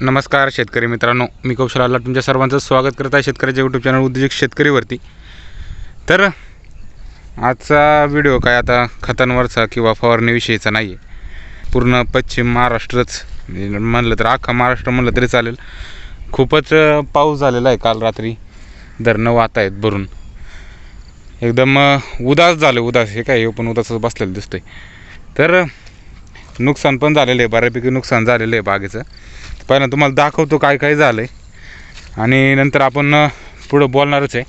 नमस्कार शेतकरी मित्रांनो मी कौशलाला तुमच्या सर्वांचं स्वागत करत आहे शेतकऱ्याच्या यूट्यूब चॅनल उद्योजक शेतकरीवरती तर आजचा व्हिडिओ काय आता खतांवरचा किंवा फवारणीविषयीचा नाही आहे पूर्ण पश्चिम महाराष्ट्रच म्हणजे म्हणलं तर अख्खा महाराष्ट्र म्हणलं तरी चालेल. खूपच पाऊस झालेला आहे काल रात्री. धरणं वाहत आहेत भरून. एकदम उदास झालं उदास हे काय हे पण उदासच बसलेलं दिसतंय. तर नुकसान पण झालेलं आहे बऱ्यापैकी नुकसान झालेलं आहे बागेचं. पहिला तुम्हाला दाखवतो काय काय झालं आहे आणि नंतर आपण पुढं बोलणारच आहे.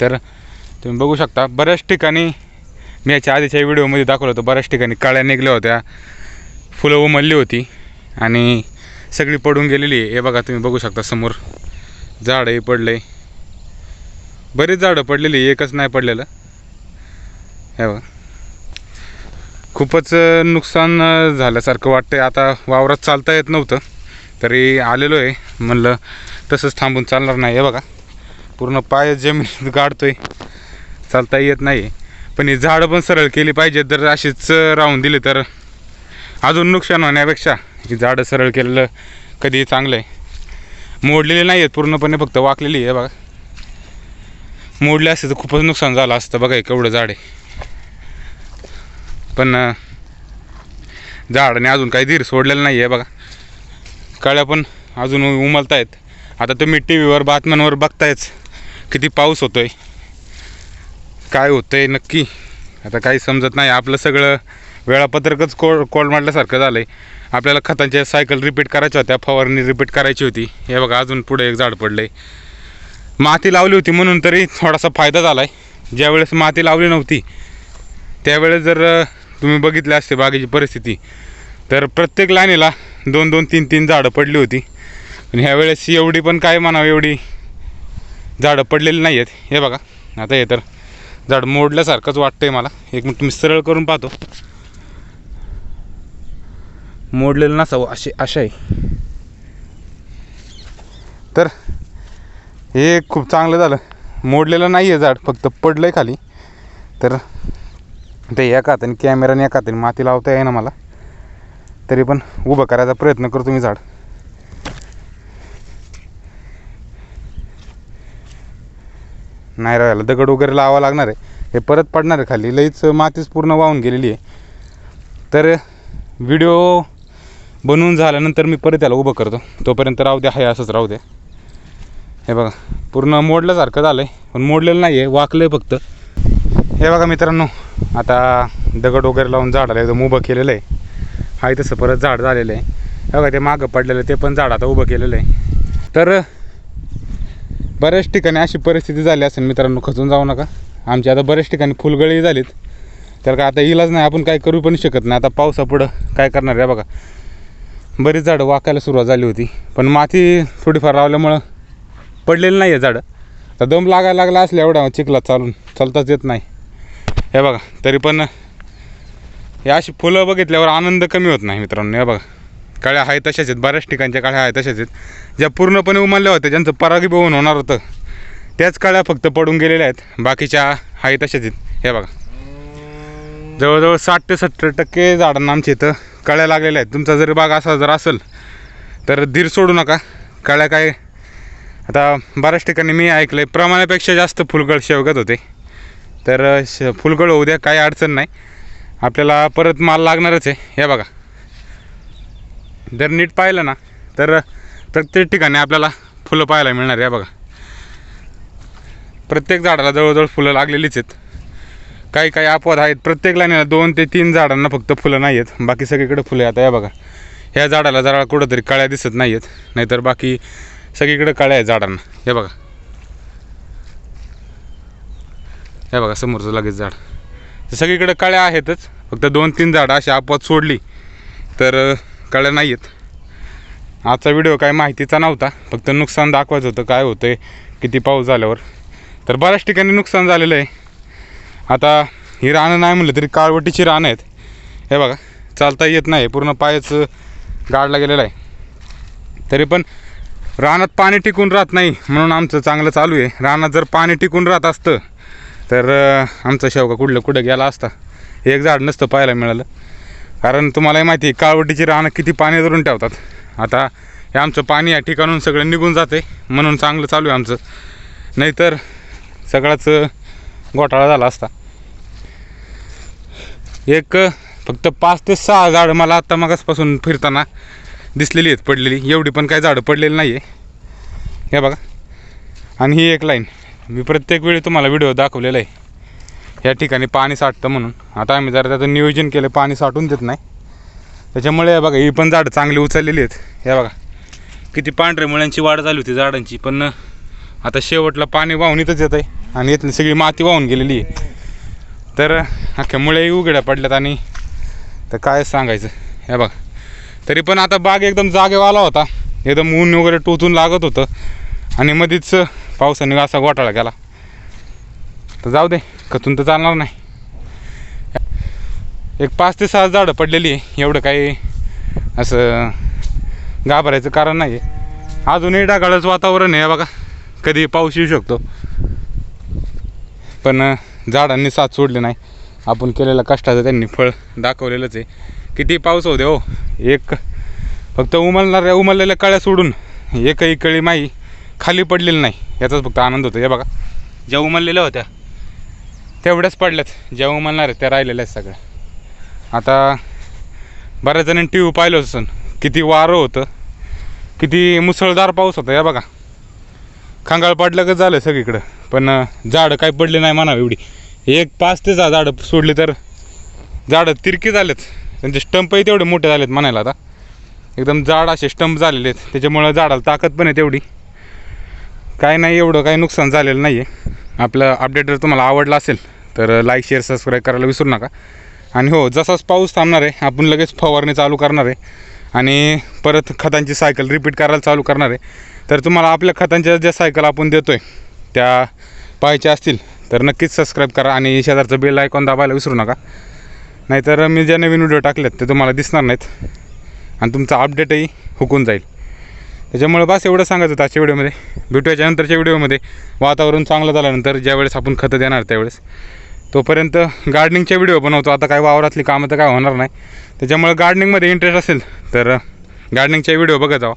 तर तुम्ही बघू शकता बऱ्याच ठिकाणी मी याच्या आधीच्या व्हिडिओमध्ये दाखवलं होतं बऱ्याच ठिकाणी काळ्या निघल्या होत्या फुलं उमलली होती आणि सगळी पडून गेलेली आहे. हे बघा तुम्ही बघू शकता समोर झाडंही पडले बरीच झाडं पडलेली एकच नाही पडलेलं. हे बघा. खूपच नुकसान झाल्यासारखं वाटतंय. आता वावरात चालता येत नव्हतं. तरी आलेलो आहे म्हणलं तसंच थांबून चालणार नाही. आहे बघा. पूर्ण पाय जमिनीत गाडतोय. चालता येत नाही. पण ही झाडं पण सरळ केली पाहिजेत. जर अशीच राहून दिली तर अजून नुकसान होण्यापेक्षा ही झाडं सरळ केलेलं कधी चांगलं आहे मोडलेली नाही आहेत पूर्णपणे फक्त वाकलेली आहे. बघा. मोडले असते तर खूपच नुकसान झालं असतं. बघा केवढं झाड आहे. पण अ, झाडाने अजून काही धीर सोडलेलं नाही आहे बघा. कळ्या पण अजून उमलत आहेत आता तुम्ही टी व्हीवर बातम्यांवर बघतायच किती पाऊस होतो आहे काय होतं आहे नक्की. आता काही समजत नाही. आपलं सगळं वेळापत्रकच कोळ कोल्ड मांडल्यासारखं झालं आहे आपल्याला खतांच्या सायकल रिपीट करायच्या होत्या. फवारणी रिपीट करायची होती. हे बघा अजून पुढे एक झाड पडलं आहे माती लावली होती म्हणून तरी थोडासा फायदा झाला आहे ज्यावेळेस माती लावली नव्हती त्यावेळेस जर तुम्ही बघितले असते बागेची परिस्थिती. तर प्रत्येक लाईनीला दोन दोन तीन तीन झाडं पडली होती. पण ह्यावेळेस एवढी पण काय म्हणावं एवढी झाडं पडलेली नाही आहेत हे बघा आता हे तर झाड मोडल्यासारखंच वाटतंय मला. एक मिनिट तुम्ही सरळ करून पाहतो. मोडलेलं नसावं असे अशा आहे. तर हे खूप चांगलं झालं. मोडलेलं नाही आहे झाड फक्त पडलं आहे खाली. तर ते एका हाताने कॅमेरानं एका हाताने माती लावता येईना मला. तरी पण उभं करायचा प्रयत्न करतो मी झाड. नाही राहायला दगड वगैरे लावावं लागणार आहे. हे परत पडणार आहे खाली. लईच मातीच पूर्ण वाहून गेलेली आहे. तर व्हिडिओ बनवून झाल्यानंतर मी परत याला उभं करतो. तोपर्यंत राहू द्या हाय असंच राहू द्या हे बघा पूर्ण मोडल्यासारखं झालं आहे पण मोडलेलं नाही आहे वाकलं आहे फक्त. हे बघा मित्रांनो आता दगड वगैरे लावून झाडाला एकदम उभं केलेलं आहे. हा तसं परत झाड झालेलं आहे. बघा ते मागं पडलेलं ते पण झाड आता उभं केलेलं आहे. तर बऱ्याच ठिकाणी अशी परिस्थिती झाली असेल मित्रांनो खचून जाऊ नका. आमची आता बऱ्याच ठिकाणी फुलगळी झालीत. तर काय आता इलाज नाही आपण काय करू पण शकत नाही. आता पावसापुढं काय करणार आहे बघा. बरीच झाडं वाकायला सुरुवात झाली होती. पण माती थोडीफार लावल्यामुळं पडलेलं नाही आहे झाडं. तर दम लागायला लागला असल्या एवढ्या चिखलात चालून चालताच येत नाही. हे बघा तरी पण हे अशी फुलं बघितल्यावर आनंद कमी होत नाही मित्रांनो हे बघा. काळ्या आहे तशाच आहेत बऱ्याच ठिकाणच्या काळ्या आहे तशाच आहेत. ज्या पूर्णपणे उमलल्या होत्या ज्यांचं परागीभवन होणार होतं त्याच काळ्या फक्त पडून गेलेल्या आहेत. बाकीच्या आहे तशाच आहेत. हे बघा. जवळजवळ साठ ते सत्तर टक्के झाडांना आमच्या इथं कळ्या लागलेल्या आहेत. तुमचा जर बाग असा जर असेल तर धीर सोडू नका. कळ्या काय आता बऱ्याच ठिकाणी मी ऐकलं आहे प्रमाणापेक्षा जास्त फुलगळ शेवगत होते. तर श फुलगळ होऊ द्या काही अडचण नाही. आपल्याला परत माल लागणारच आहे. हे बघा. जर नीट पाहिलं ना तर प्रत्येक ठिकाणी आपल्याला फुलं पाहायला मिळणार आहे. बघा. प्रत्येक झाडाला जवळजवळ फुलं लागलेलीच आहेत. काही काही अपवाद आहेत. प्रत्येक लाईनीला दोन ते तीन झाडांना फक्त फुलं नाही आहेत. बाकी सगळीकडे फुलं आहेत. आता या बघा. ह्या झाडाला जरा कुठंतरी काळ्या दिसत नाही आहेत. नाहीतर बाकी सगळीकडे काळ्या आहेत झाडांना. हे बघा. हे बघा समोरचं लगेच झाड. तर सगळीकडे कळ्या आहेतच. फक्त दोन तीन झाडं अशी आपोआप सोडली तर काळ्या कळ्या नाही आहेत आजचा व्हिडिओ काय माहितीचा नव्हता. फक्त नुकसान दाखवायचं होतं काय होतं किती पाऊस झाल्यावर. तर बऱ्याच ठिकाणी नुकसान झालेलं आहे. आता ही रानं नाही म्हणलं तरी काळवटीची रानं आहेत. हे बघा चालता येत नाही. पूर्ण पायच गाडला गेलेला आहे. तरी पण रानात पाणी टिकून राहत नाही म्हणून आमचं चांगलं चालू आहे. रानात जर पाणी टिकून राहत असतं तर आमचा शेवगा कुठलं कुठं गेला असता. एक झाड नसतं पाहायला मिळालं. कारण तुम्हालाही माहिती आहे काळवटीची रानं किती पाणी धरून ठेवतात. आता हे आमचं पाणी या ठिकाणून सगळं निघून जाते म्हणून चांगलं चालू आहे आमचं. नाहीतर सगळाच घोटाळा झाला असता. एक फक्त पाच ते सहा झाडं मला आत्ता मागासपासून फिरताना दिसलेली आहेत पडलेली. एवढी पण काही झाडं पडलेली नाही आहे हे बघा. आणि ही एक लाईन. मी प्रत्येक वेळी तुम्हाला व्हिडिओ दाखवलेला आहे. या ठिकाणी पाणी साठतं म्हणून. आता आम्ही जरा त्याचं नियोजन केलं पाणी साठून देत नाही. त्याच्यामुळे हे बघा ही पण झाडं चांगली उचललेली आहेत. हे बघा किती पांढऱ्या मुळ्यांची वाढ झाली होती झाडांची पण आता शेवटला पाणी वाहून इथंच येत आहे आणि इथली सगळी माती वाहून गेलेली आहे. तर अख्ख्या मुळेही उघड्या पडल्यात आणि तर काय सांगायचं? हे बघा तरी पण आता बाग एकदम जागेवाला होता. एकदम ऊन वगैरे टोचून लागत होतं. आणि मध्येच पावसाने असा घोटाळा केला. तर जाऊ दे कथून तर चालणार नाही. एक पाच ते सहा झाडं पडलेली आहे एवढं काही असं घाबरायचं कारण नाही आहे. अजूनही ढगाळच वातावरण आहे बघा. कधी पाऊस येऊ शकतो. पण झाडांनी साथ सोडली नाही. आपण केलेल्या कष्टाचं त्यांनी फळ दाखवलेलंच आहे. किती पाऊस होऊ दे हो. एक फक्त उमलणाऱ्या उमललेल्या कळ्या सोडून एकही कळी माही खाली पडलेलं नाही. याचाच फक्त आनंद होतो. हे बघा. ज्या उमललेल्या होत्या तेवढ्याच पडल्यात. ज्या उमलणार आहेत त्या राहिलेल्या आहेत सगळ्या. आता बऱ्याच जणांनी टी व्ही पाहिलं होतं किती वारं होतं. किती मुसळधार पाऊस होता. या बघा. खांगाळ पडलं झालं सगळीकडं. पण झाडं काही पडले नाही म्हणावं एवढी. एक पाच ते सहा झाडं सोडली तर झाडं तिरकी झालेत. त्यांचे स्टंपही तेवढे मोठे झालेत म्हणायला आता. एकदम जाड असे स्टंप झालेले आहेत. त्याच्यामुळं झाडाला ताकद पण आहे तेवढी. काय नाही एवढं काही नुकसान झालेलं नाही आहे आपलं अपडेट जर तुम्हाला आवडला असेल तर लाईक शेअर सबस्क्राईब करायला विसरू नका. आणि हो जसाच पाऊस थांबणार आहे आपण लगेच फवारणी चालू करणार आहे. आणि परत खतांची सायकल रिपीट करायला चालू करणार आहे. तर तुम्हाला आपल्या खतांच्या ज्या सायकल आपण देतो आहे त्या पाहायच्या असतील तर नक्कीच सबस्क्राईब करा आणि शेजारचं बेल आयकॉन दाबायला विसरू नका. नाहीतर मी ज्या नवीन व्हिडिओ टाकलेत ते तुम्हाला दिसणार नाहीत. आणि तुमचा अपडेटही हुकून जाईल. त्याच्यामुळे बस एवढं सांगायचं होतं आजच्या व्हिडिओमध्ये. भेटूयाच्या नंतरच्या व्हिडिओमध्ये. वातावरण चांगलं झाल्यानंतर ज्यावेळेस आपण खतं देणार त्यावेळेस. तोपर्यंत गार्डनिंगचे व्हिडिओ बनवतो. आता काय वावरातली कामं तर काय होणार नाही. त्याच्यामुळे गार्डनिंगमध्ये इंटरेस्ट असेल तर गार्डनिंगचे व्हिडिओ बघत जावा.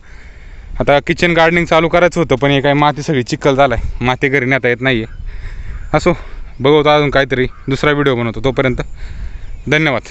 आता किचन गार्डनिंग चालू करायचं होतं पण हे काय माती सगळी चिखल झाला आहे माती घरी नेता येत नाही आहे असो बघवतो अजून काहीतरी दुसरा व्हिडिओ बनवतो तोपर्यंत. धन्यवाद.